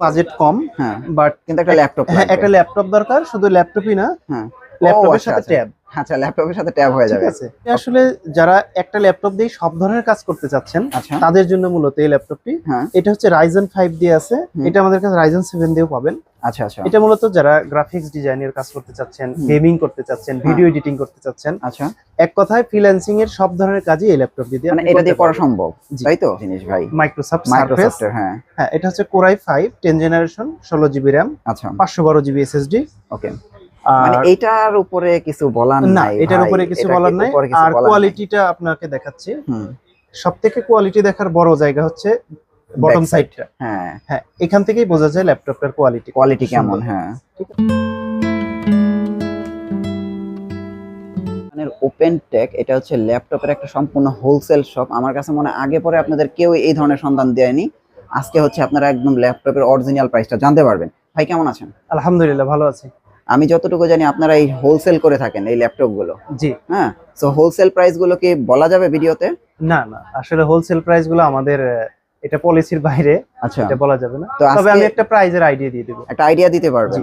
Budget কম হ্যাঁ but কিন্তু একটা ল্যাপটপ হ্যাঁ একটা ল্যাপটপ দরকার শুধু ল্যাপটপই না। হ্যাঁ। ল্যাপটপের আচ্ছা, সাথে আচ্ছা। ট্যাব। আচ্ছা ল্যাপটপের সাথে ট্যাব হয়ে যাবে। আসলে যারা একটা ল্যাপটপ দিয়ে সব ধরনের কাজ করতে চাচ্ছেন আচ্ছা। তাদের জন্য মূলত এই ল্যাপটপটি। হ্যাঁ। এটা হচ্ছে রাইজেন ফাইভ দিয়ে আছে। এটা আমাদের কাছে রাইজেন সেভেন দিয়েও পাবেন। আচ্ছা আচ্ছা। এটা মূলত যারা গ্রাফিক্স ডিজাইনের কাজ করতে চাচ্ছেন গেমিং করতে চাচ্ছেন হ্যাঁ। ভিডিও এডিটিং করতে চাচ্ছেন আচ্ছা। এক কথায় ফ্রিল্যান্সিং এর সব ধরনের কাজই এই ল্যাপটপ দিয়ে মানে এটা দিয়ে করা সম্ভব তাই তো জিনিস ভাই? মাইক্রোসফট সার্ফেস হ্যাঁ। হ্যাঁ এটা হচ্ছে core i five ten generation ষোলো জিবি র্যাম আচ্ছা। পাঁচশো বারো জিবি এসএসডি ওকে মানে আর এইটার উপরে কিছু বলার নাই এটার উপরে কিছু বলার নাই। আর কোয়ালিটিটা আপনাকে দেখাচ্ছি। হুম, সব থেকে কোয়ালিটি দেখার বড় জায়গা হচ্ছে বটম সাইডটা হ্যাঁ। হ্যাঁ এখান থেকেই বোঝা যায় ল্যাপটপটার কোয়ালিটি কোয়ালিটি কেমন হ্যাঁ। ওপেন টেক এটা হচ্ছে ল্যাপটপের একটা সম্পূর্ণ হোলসেল শপ আমার কাছে মনে আগে পরে আপনাদের কেউ এই ধরনের সন্ধান দেয়নি। আজকে হচ্ছে আপনারা একদম ল্যাপটপের অরিজিনাল প্রাইসটা জানতে পারবেন। ভাই কেমন আছেন? আলহামদুলিল্লাহ ভালো আছি। আমি যতটুকু জানি আপনারা এই হোলসেল করে থাকেন এই ল্যাপটপগুলো। জি। হ্যাঁ? সো হোলসেল প্রাইসগুলো কি বলা যাবে ভিডিওতে? না না। আসলে হোলসেল প্রাইসগুলো আমাদের এটা পলিসির বাইরে আচ্ছা। এটা বলা যাবে না। তবে আমি একটা প্রাইজের আইডিয়া দিয়ে দেবো। একটা আইডিয়া দিতে পারবেন?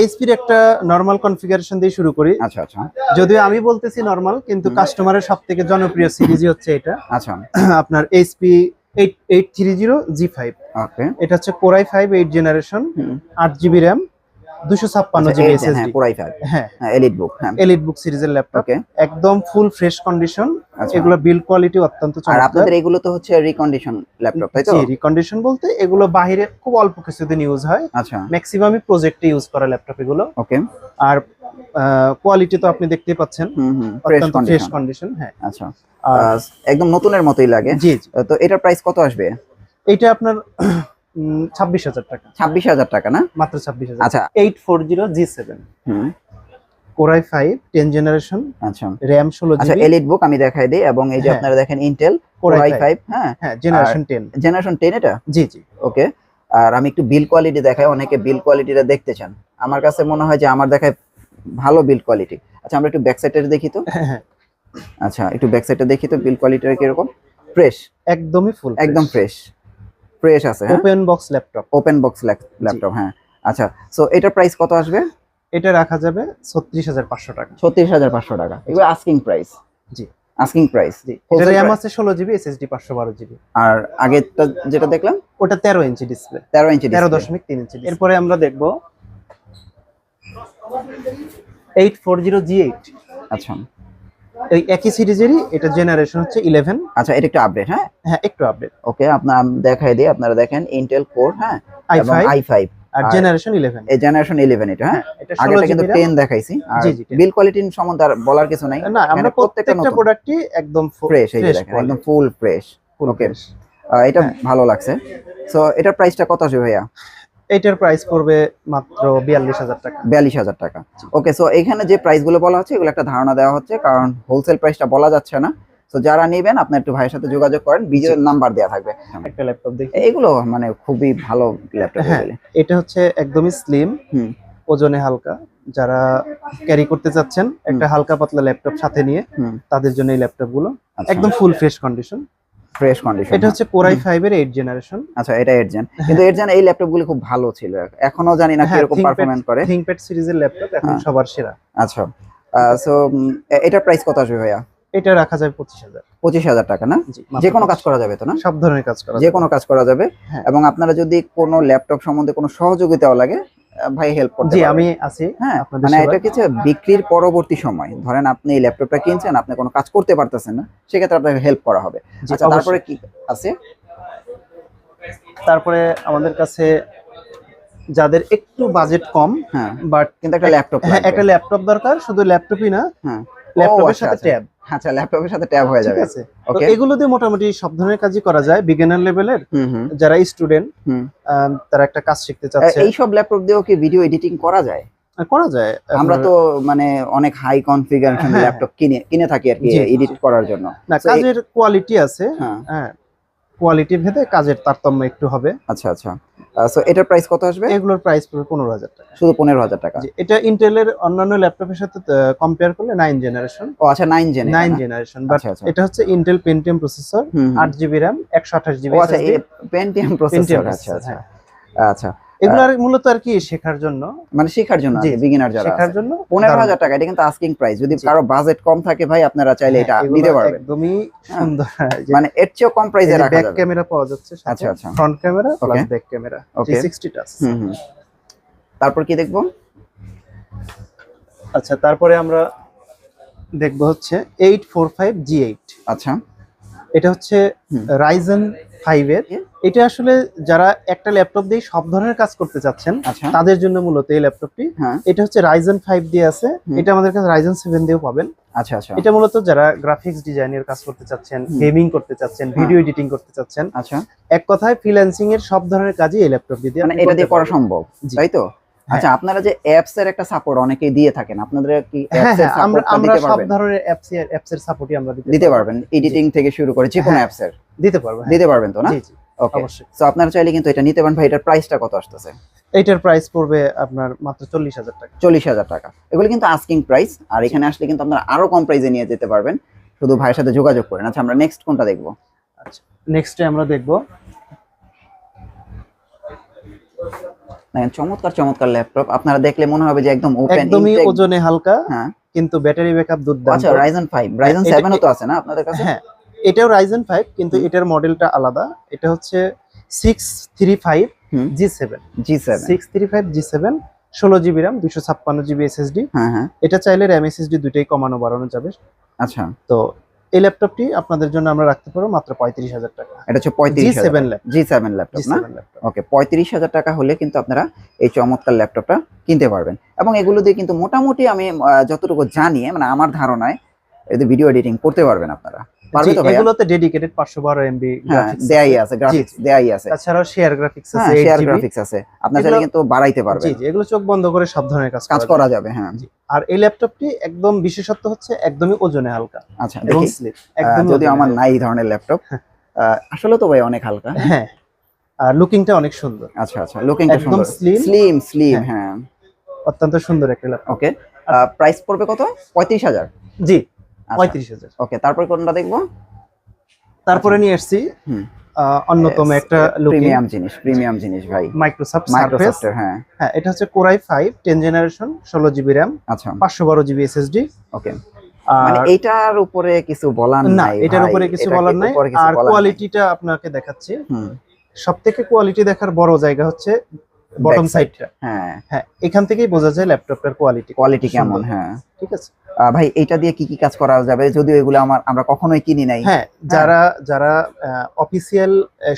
এইচপির একটা নর্মাল কনফিগারেশন দিয়ে শুরু করি। আচ্ছা আচ্ছা। যদিও আমি বলতেছি নর্মাল কিন্তু কাস্টমারের সব থেকে জনপ্রিয় সিরিজই হচ্ছে এটা। আচ্ছা। আপনার HP eight eight three zero G five okay এটা হচ্ছে core i five eight generation আট জিবি র্যাম দুশো ছাপ্পান্ন জিবি হ্যাঁ এসএসডি পুরাই ফাইভ হ্যাঁ। হ্যাঁ এলিট বুক হ্যাঁ। এলিট বুক সিরিজের ল্যাপটপ একদম ফুল ফ্রেশ কন্ডিশন এগুলো বিল্ড কোয়ালিটি অত্যন্ত আর আপনাদের এগুলো তো হচ্ছে রিকন্ডিশন ল্যাপটপ তাই তো? জি রিকন্ডিশন বলতে এগুলো বাইরে খুব অল্প কিছুদিন ইউজ হয়। আচ্ছা। ম্যাক্সিমামই প্রজেক্টে ইউজ করা ল্যাপটপ এগুলো। ওকে আর কোয়ালিটি তো আপনি দেখতেই পাচ্ছেন। অত্যন্ত ফ্রেশ কন্ডিশন হ্যাঁ। আচ্ছা। একদম নতুনের মতোই লাগে। জি তো এটার প্রাইস কত আসবে? এইটা আপনার ছাব্বিশ হাজার টাকা। ছাব্বিশ হাজার টাকা না? মাত্র ছাব্বিশ হাজার। আচ্ছা। Eight four zero G seven. Core i five ten generation আচ্ছা। র্যাম ষোলো আচ্ছা এলিট বুক আমি দেখাই দিই এবং এই যে হ্যাঁ। আপনারা দেখেন ইন্টেল কোরাই ফাইভ হ্যাঁ। হ্যাঁ জেনারেশন টেন জেনারেশন টেন এটা? জি জি। ওকে আর আমি একটু বিল কোয়ালিটি দেখাই অনেকে বিল কোয়ালিটিটা দেখতে চান। আমার কাছে মনে হয় যে আমার দেখায় ভালো বিল কোয়ালিটি আচ্ছা আমরা একটু ব্যাক সাইডটা দেখি তো। হ্যাঁ হ্যাঁ। একটু ব্যাক সাইডটা দেখি তো বিল কোয়ালিটিটা কীরকম? ফ্রেশ একদমই ফুল একদম ফ্রেশ ফ্রেশ আছে হ্যাঁ? Open box laptop open box laptop হ্যাঁ। আচ্ছা সো এটার প্রাইস কত আসবে? এটা রাখা যাবে ছত্রিশ হাজার পাঁচশো টাকা। ছত্রিশ হাজার পাঁচশো টাকা। এগুলো আস্কিং প্রাইস জি। আস্কিং প্রাইস জি। এটা র্যাম আছে ষোলো জিবি এসএসডি পাঁচশো বারো জিবি আর আগেরটা যেটা দেখলাম? ওটা তেরো ইঞ্চি ডিসপ্লে তেরো ইঞ্চি তেরো। দশমিক তিন ইঞ্চি এরপরে আমরা দেখব eight four zero G eight. আচ্ছা। এই একই সিরিজেরই এটা জেনারেশন হচ্ছে ইলেভেন আচ্ছা এটা একটু আপডেট হ্যাঁ? হ্যাঁ একটু আপডেট ওকে আপনার দেখাই দিই আপনারা দেখেন ইন্টেল কোর হ্যাঁ? এবং ফাইভ আই ফাইভ আর আর- জেনারেশন ইলেভেন এই জেনারেশন ইলেভেন এটা হ্যাঁ? আগেটা কিন্তু জিবি টেন দেখাইছি আর 10 বিল কোয়ালিটি সম্বন্ধে আর বলার কিছু নাই। না আমরা প্রত্যেকটা প্রোডাক্টই একদম ফ্রেশ এই দেখেন একদম ফুল ফ্রেশ full okay. এটা হ্যাঁ। ভালো লাগছে। সো এটার প্রাইসটা কত আসবে ভাইয়া? এইটার প্রাইস পড়বে মাত্র বিয়াল্লিশ হাজার টাকা। বিয়াল্লিশ হাজার টাকা। ওকে সো এখানে যে প্রাইসগুলো বলা হচ্ছে এগুলো একটা ধারণা দেওয়া হচ্ছে কারণ হোলসেল প্রাইসটা বলা যাচ্ছে না। তো যারা নেবেন আপনার একটু ভাইয়ের সাথে যোগাযোগ করেন বিজয়ের নাম্বার দেওয়া থাকবে। একটা ল্যাপটপ দেখি। এগুলো মানে খুবই ভালো ল্যাপটপ হ্যাঁ এটা হচ্ছে একদমই স্লিম হুম। ওজনে হালকা। যারা ক্যারি করতে চাচ্ছেন একটা হালকা পাতলা ল্যাপটপ সাথে নিয়ে তাদের জন্য এই ল্যাপটপগুলো আচ্ছা, একদম full fresh condition fresh condition এটা হচ্ছে কোরাই ফাইভ এর এইট জেনারেশন আচ্ছা এটা এডজেন কিন্তু এডজেন এই ল্যাপটপগুলো খুব ভালো ছিল। এখনও জানি না হ্যাঁ, কীরকম ThinkPad- পারফরমেন্স করে। থিংকপ্যাড সিরিজের ল্যাপটপ এখন হ্যাঁ। সবার সেরা। আচ্ছা সো এটার প্রাইস কত আসবে ভাইয়া? এটা রাখা যায় পঁচিশ হাজার। পঁচিশ হাজার টাকা না? যে কোনো কাজ করা যাবে তো না? সব ধরনের কাজ করা যে কোনো কাজ করা যাবে। হ্যাঁ। এবং আপনারা যদি কোনো ল্যাপটপ সম্বন্ধে কোনো সহযোগিতাও লাগে ভাই হেল্প করতে জি আমি আছি হ্যাঁ মানে এটা কিছু বিক্রির পরবর্তী সময়। ধরেন আপনি এই ল্যাপটপটা কিনছেন আপনি কোনো কাজ করতে পারতেছেন না সেক্ষেত্রে আপনাকে হেল্প করা হবে। আচ্ছা তারপরে কি আছে? তারপরে আমাদের কাছে যাদের একটু বাজেট কম হ্যাঁ বাট কিন্তু একটা ল্যাপটপ হ্যাঁ একটা ল্যাপটপ দরকার শুধু ল্যাপটপই না হ্যাঁ। ল্যাপটপের আচ্ছা, সাথে আচ্ছা। ট্যাব আচ্ছা ল্যাপটপের সাথে ট্যাব হয়ে যাবে। ওকে এগুলো দিয়ে মোটামুটি সব ধরনের কাজই করা যায় বিগিনার লেভেলের যারা স্টুডেন্ট হুম। তারা একটা কাজ শিখতে চাচ্ছে। এই সব ল্যাপটপ দিয়েও কি ভিডিও এডিটিং করা যায়? করা যায়। আমরা তো মানে অনেক হাই কনফিগারেশন হ্যাঁ। ল্যাপটপ কিনে কিনে থাকি আর কি এডিট করার জন্য। না কাজের কোয়ালিটি আছে। হ্যাঁ। হ্যাঁ। কোয়ালিটি ভেদে কাজের তারতম্য একটু হবে। আচ্ছা আচ্ছা। সো এটার প্রাইস কত আসবে? এগুলোর প্রাইস পড়বে পনেরো হাজার টাকা। শুধু পনেরো হাজার টাকা। এটা ইন্টেলের অন্যান্য ল্যাপটপের সাথে কম্পেয়ার করলে নাইন জেনারেশন ও আচ্ছা nine gen nine generation but. এটা হচ্ছে ইন্টেল পেন্টিয়াম প্রসেসর। আট জিবি র্যাম একশো আঠাশ জিবি আচ্ছা পেন্টিয়াম প্রসেসর আচ্ছা আচ্ছা। হ্যাঁ। আচ্ছা। এগুলো আর মূলত আর কি শেখার জন্য। মানে শেখার জন্য জি, বিগিনার যারা শেখার জন্য পনেরো দারুণ। হাজার টাকা এটা কিন্তু আস্কিং প্রাইস যদি কারও বাজেট কম থাকে ভাই আপনারা চাইলে এটা হ্যাঁ, নিতে পারবেন। একদমই হ্যাঁ। সুন্দর। মানে এর চেয়েও কম প্রাইসে রাখা ব্যাক ক্যামেরা পাওয়া যাচ্ছে আচ্ছা, আচ্ছা। Front camera plus back camera Okay. 360 touch hmm তারপর কি দেখব? আচ্ছা তারপরে আমরা দেখব হচ্ছে 845 G8 আচ্ছা। এটা হচ্ছে। রাইজেন 5 এর। এটা আসলে যারা একটা ল্যাপটপ দিয়ে সব ধরনের কাজ করতে চাচ্ছেন আচ্ছা। তাদের জন্য মূলত এই ল্যাপটপটি হ্যাঁ। এটা হচ্ছে রাইজেন ফাইভ দিয়ে আছে। এটা আমাদের কাছে রাইজেন সেভেন দিয়েও পাবেন। আচ্ছা আচ্ছা। এটা মূলত যারা গ্রাফিক্স ডিজাইনের কাজ করতে চাচ্ছেন গেমিং করতে চাচ্ছেন হ্যাঁ। ভিডিও এডিটিং করতে চাচ্ছেন আচ্ছা। এক কথায় ফ্রিল্যান্সিং এর সব ধরনের কাজই এই ল্যাপটপ দিয়ে মানে এটা দিয়ে করা সম্ভব তাই তো? আচ্ছা আপনারা যে অ্যাপস এর একটা সাপোর্ট অনেকেই দিয়ে থাকেন আপনাদের কি হ্যাঁ অ্যাপস এর হ্যাঁ আমরা আমরা সব ধরনের অ্যাপস এর অ্যাপস এর সাপোর্টই আমরা দিতে পারবেন এডিটিং থেকে শুরু করে যে কোনো হ্যাঁ। অ্যাপস এর। দিতে পারব হ্যাঁ। দিতে পারবেন তো না? জি জি ওকে অবশ্যই। সো আপনারা চাইলে কিন্তু এটা নিতে পারেন। ভাই এটার প্রাইসটা কত আসতেছে? এইটার প্রাইস পড়বে আপনার মাত্র চল্লিশ হাজার টাকা। চল্লিশ হাজার টাকা। এগুলো কিন্তু আস্কিং প্রাইস আর এখানে আসলে কিন্তু আপনারা আরও কম প্রাইসে নিয়ে যেতে পারবেন। শুধু ভাইয়ের সাথে যোগাযোগ করেন আচ্ছা আমরা নেক্সট কোনটা দেখব? আচ্ছা নেক্সটে আমরা দেখব দেখেন চমৎকার চমৎকার ল্যাপটপ আপনারা দেখলে মনে হবে যে একদম ওপেন একদমই ওজনে হালকা হ্যাঁ। কিন্তু ব্যাটারি ব্যাকআপ দুর্দান্ত। আচ্ছা রাইজেন ফাইভ রাইজেন এটা- সেভেনও তো আছে না আপনাদের কাছে? হ্যাঁ এটাও রাইজেন ফাইভ কিন্তু এটার মডেলটা আলাদা। এটা হচ্ছে six three five hmm. G seven G seven six three five G seven ষোলো জিবি র্যাম দুশো ছাপ্পান্ন জিবি এসএসডি হ্যাঁ হ্যাঁ। এটা চাইলে র্যাম এসএসডি দুটোই কমানো বাড়ানো যাবে। আচ্ছা। তো এই ল্যাপটপটি আপনাদের জন্য আমরা রাখতে পারব মাত্র পঁয়ত্রিশ হাজার টাকা। এটা হচ্ছে পঁয়ত্রিশ seven laptop G seven laptop না? ওকে পঁয়ত্রিশ হাজার টাকা হলে কিন্তু আপনারা এই চমৎকার ল্যাপটপটা কিনতে পারবেন। এবং এগুলো দিয়ে কিন্তু মোটামুটি আমি যতটুকু জানি মানে আমার ধারণায় এতে ভিডিও এডিটিং করতে পারবেন আপনারা। পারবে তো এগুলোতে ডেডিকেটেড বারো এমবি হ্যাঁ দেয়াই আছে গ্রাফিক্স দেয়াই আছে। তাছাড়াও শেয়ার গ্রাফিক্স হ্যাঁ আছে শেয়ার গ্রাফিক্স আছে। আপনার চাইলে কিন্তু বাড়াইতে পারবেন জি জি এগুলো চোখ বন্ধ করে সব ধরনের কাজ কাজ করা যাবে হ্যাঁ। আর এই ল্যাপটপটি একদম বিশেষত্ব হচ্ছে একদমই ওজনে হালকা। আচ্ছা এবং স্লিপ একদম যদিও আমার নাই এই ধরনের ল্যাপটপ আসলে তো ভাই অনেক হালকা। হ্যাঁ আর লুকিংটা অনেক সুন্দর। আচ্ছা আচ্ছা লুকিং একদম slim। স্লিম স্লিম হ্যাঁ। হ্যাঁ। অত্যন্ত সুন্দর একটা ল্যাপটপ। ওকে প্রাইস পড়বে কত? পঁয়ত্রিশ হাজার। জি পঁয়ত্রিশ হাজার। ওকে তারপর কোনটা দেখব? তারপরে নিয়ে এসেছি অন্যতম একটা প্রিমিয়াম জিনিস প্রিমিয়াম জিনিস ভাই। মাইক্রোসফট সার্ফেস হ্যাঁ। হ্যাঁ এটা হচ্ছে core i five ten generation ষোলো জিবি র্যাম আচ্ছা। পাঁচশো বারো জিবি এসএসডি ওকে মানে আর এইটার উপরে কিছু বলার নাই এটার উপরে কিছু বলার নাই। আর কোয়ালিটিটা আপনাকে দেখাচ্ছি। হুম, সব থেকে কোয়ালিটি দেখার বড় জায়গা হচ্ছে বটম সাইডটা হ্যাঁ। হ্যাঁ এখান থেকেই বোঝা যায় ল্যাপটপটার কোয়ালিটি কোয়ালিটি কেমন হ্যাঁ। ঠিক আছে? ভাই এটা দিয়ে কি কি কাজ করা যাবে? যদিও এগুলো আমার আমরা কখনোই কিনি নাই। হ্যাঁ যারা যারা অফিসিয়াল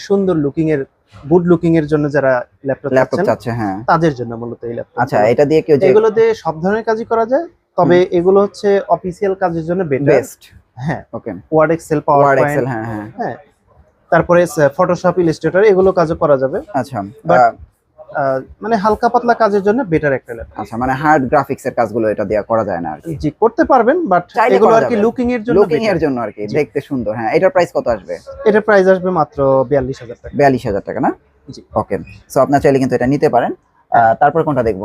সুন্দর লুকিং এর গুড লুকিং এর জন্য যারা ল্যাপটপ ল্যাপটপ চাচ্ছে হ্যাঁ। তাদের জন্য মূলত এই ল্যাপটপ আচ্ছা এটা দিয়ে কেউ এগুলো দিয়ে সব ধরনের কাজই করা যায় তবে এগুলো হচ্ছে অফিসিয়াল কাজের জন্য বেটার বেস্ট হ্যাঁ। Okay word excel power word point excel হ্যাঁ হ্যাঁ। হ্যাঁ। তারপরে ফটোশপ ইলাস্ট্রেটর এগুলো কাজও করা যাবে। আচ্ছা মানে হালকা পাতলা কাজের জন্য বেটার একটা ল্যাপটপ আচ্ছা মানে হার্ড গ্রাফিক্স এর কাজগুলো এটা দিয়ে করা যায় না আর কি। জি করতে পারবেন বাট এগুলো আর কি লুকিং এর জন্য লুকিং এর জন্য আর কি দেখতে সুন্দর হ্যাঁ এটার প্রাইস কত আসবে? এটার প্রাইস আসবে মাত্র বিয়াল্লিশ হাজার টাকা। বিয়াল্লিশ হাজার টাকা না? জি। ওকে সো আপনার চাইলে কিন্তু এটা নিতে পারেন। তারপর কোনটা দেখব?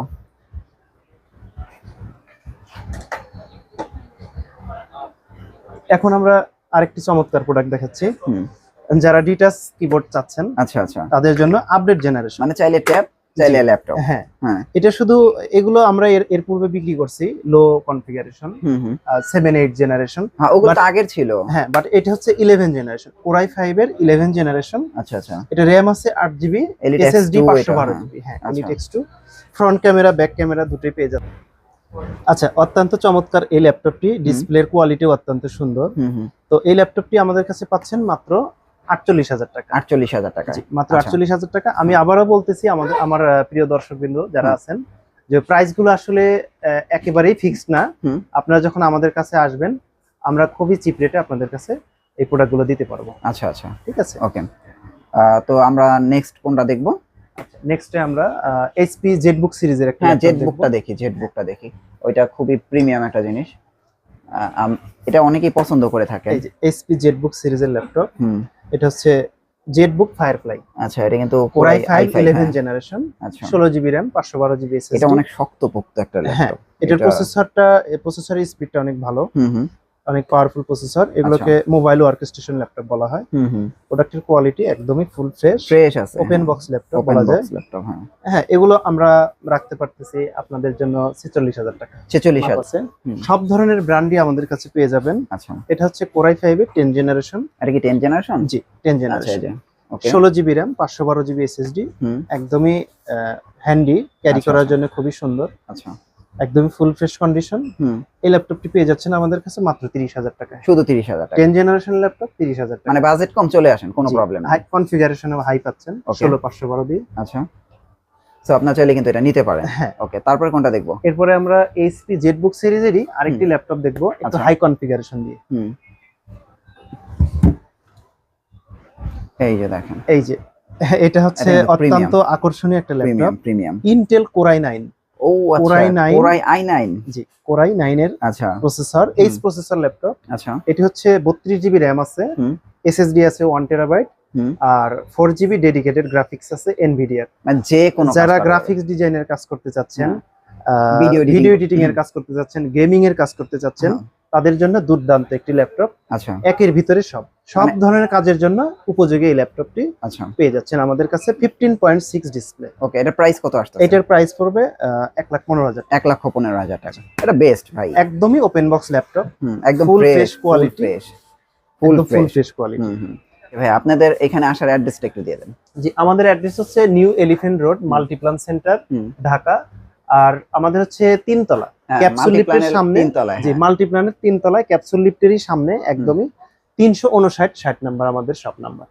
এখন আমরা আরেকটি চমৎকার প্রোডাক্ট দেখাচ্ছি। যারা ডিটাস কিবোর্ড চাচ্ছেন আচ্ছা আচ্ছা। তাদের জন্য আপডেট জেনারেশন মানে চাইলে ট্যাব চাইলে ল্যাপটপ হ্যাঁ। এটা শুধু এগুলো আমরা এর এর পূর্বে বিক্রি করছি low configuration seven eight generation ওগুলো আগের ছিল। হ্যাঁ বাট এটা হচ্ছে ইলেভেন জেনারেশন ওরাই ফাইভ এর ইলেভেন জেনারেশন আচ্ছা আচ্ছা। এটা র্যাম আছে আট জিবি এসএসডি X2 পাঁচশো বারো। জিবি হ্যাঁ। Elite X2 front camera back camera দুটোই পেয়ে যাবে আচ্ছা অত্যন্ত চমৎকার এই ল্যাপটপটি ডিসপ্লের কোয়ালিটিও অত্যন্ত সুন্দর। তো এই ল্যাপটপটি আমাদের কাছে পাচ্ছেন মাত্র আটচল্লিশ হাজার টাকা। আটচল্লিশ হাজার টাকা। মাত্র আচ্ছা। আটচল্লিশ হাজার টাকা। আমি আবারও বলতেছি আমাদের আমার প্রিয় দর্শকবৃন্দ যারা আছেন যে প্রাইসগুলো আসলে একেবারেই ফিক্সড না। আপনারা যখন আমাদের কাছে আসবেন আমরা খুবই চিপ রেটে আপনাদের কাছে এই প্রোডাক্টগুলো দিতে পারব। আচ্ছা আচ্ছা। ঠিক আছে? ওকে। তো আমরা নেক্সট কোনটা দেখব? নেক্সটে আমরা এইচপি জেটবুক সিরিজের একটা হ্যাঁ laptop জেট দেখব। বুকটা দেখি জেট বুকটা দেখি। ওইটা খুবই প্রিমিয়াম একটা জিনিস। এটা অনেকেই পছন্দ করে থাকে এইচপি জেটবুক সিরিজের ল্যাপটপ হুম। এটা হচ্ছে জেটবুক ফায়ারফ্লাই আচ্ছা এটা কিন্তু কোরাই পুরাই ফাইভ i5 ইলেভেন হ্যাঁ। জেনারেশন আচ্ছা। ষোলো জিবি র্যাম পাঁচশো বারো জিবি এটা অনেক শক্তপোক্ত একটা হ্যাঁ ল্যাপটপ এটার এটা- প্রসেসরটা প্রসেসরের স্পিডটা অনেক ভালো। Hmm hmm. অনেক পাওয়ারফুল প্রসেসর এগুলোকে মোবাইল ওয়ার্কস্টেশন ল্যাপটপ বলা হয়। Hmm hmm. প্রোডাক্টের কোয়ালিটি একদমই ফুল ফ্রেশ ফ্রেশ আছে ওপেন বক্স ল্যাপটপ বলা যায়। ল্যাপটপ হ্যাঁ। হ্যাঁ এগুলো আমরা রাখতে পারতেছি আপনাদের জন্য ছেচল্লিশ হাজার টাকা। ছেচল্লিশ মাপ হাজার আছে। হুম। সব ধরনের ব্র্যান্ডই আমাদের কাছে পেয়ে যাবেন। আচ্ছা। এটা হচ্ছে কোরাই ফাইভের টেন জেনারেশন এটা কি টেন জেনারেশন জি টেন আচ্ছা এই জেনারেশন ওকে ষোলো জিবি র্যাম পাঁচশো বারো জিবি এসএসডি হুম। একদমই হ্যান্ডি ক্যারি আচ্ছা, করার আচ্ছা। জন্য খুবই সুন্দর। আচ্ছা। একদমই ফুল ফ্রেশ কন্ডিশন হুম। এই ল্যাপটপটি পেয়ে যাচ্ছেন আমাদের কাছে মাত্র তিরিশ হাজার টাকায়। শুধু তিরিশ হাজার টাকা। টেন জেনারেশন ল্যাপটপ তিরিশ হাজার টাকা। মানে বাজেট কম চলে আসেন কোনো প্রবলেম হাই কনফিগারেশনে হাই পাচ্ছেন. ষোলো পাঁচশো বারো দিয়ে। আচ্ছা। তো আপনার চাইলে কিন্তু এটা নিতে পারেন। হ্যাঁ। ওকে তারপরে কোনটা দেখব? এরপরে আমরা এইচপি জেটবুক সিরিজেরই আরেকটি। ল্যাপটপ দেখব একটু আচ্ছা। হাই কনফিগারেশন দিয়ে। হুম। এই যে দেখেন। এই যে এটা হচ্ছে। অত্যন্ত আকর্ষণীয় একটা laptop premium Intel core i nine ও আচ্ছা Core i9 core i i nine. জি কোরাই নাইনের আচ্ছা। Processor H processor laptop. আচ্ছা। এটি হচ্ছে বত্রিশ জিবি র্যাম আছে এসএসডি আছে ওয়ান টেরাবাইট হুম। আর ফোর জিবি ডেডিকেটেড গ্রাফিক্স আছে এনভিডিয়ার। মানে যে কোনো যারা গ্রাফিক্স ডিজাইনের কাজ করতে চাচ্ছেন। ভিডিও এডিটিং এর কাজ করতে চাচ্ছেন গেমিং এর কাজ করতে চাচ্ছেন হ্যাঁ, তাদের জন্য দুর্দান্ত একটি ল্যাপটপ। আচ্ছা। একের ভিতরে সব। সব মানে- ধরনের কাজের জন্য উপযোগী এই ল্যাপটপটি আচ্ছা। পেয়ে যাচ্ছেন আমাদের কাছে fifteen point six display okay এটা প্রাইস কত আসছে এটার প্রাইস পড়বে আহ, এক লাখ পনেরো হাজার এক লক্ষ পনেরো হাজার টাকা। এটা বেস্ট ভাই। একদমই ওপেন বক্স ল্যাপটপ। একদম full fresh quality. Fresh full full fresh quality ভাই আপনাদের এখানে আসার অ্যাড্রেসটা একটু দিয়ে দেন। জি আমাদের অ্যাড্রেস হচ্ছে new elephant road multiplan center Dhaka. আর আমাদের হচ্ছে তিনতলা ক্যাপসুল লিফটের সামনে জি মাল্টিপ্ল্যানের তিনতলায় ক্যাপসুল লিফটেরই সামনে একদমই তিনশো উনষাট ষাট নাম্বার আমাদের সব নাম্বার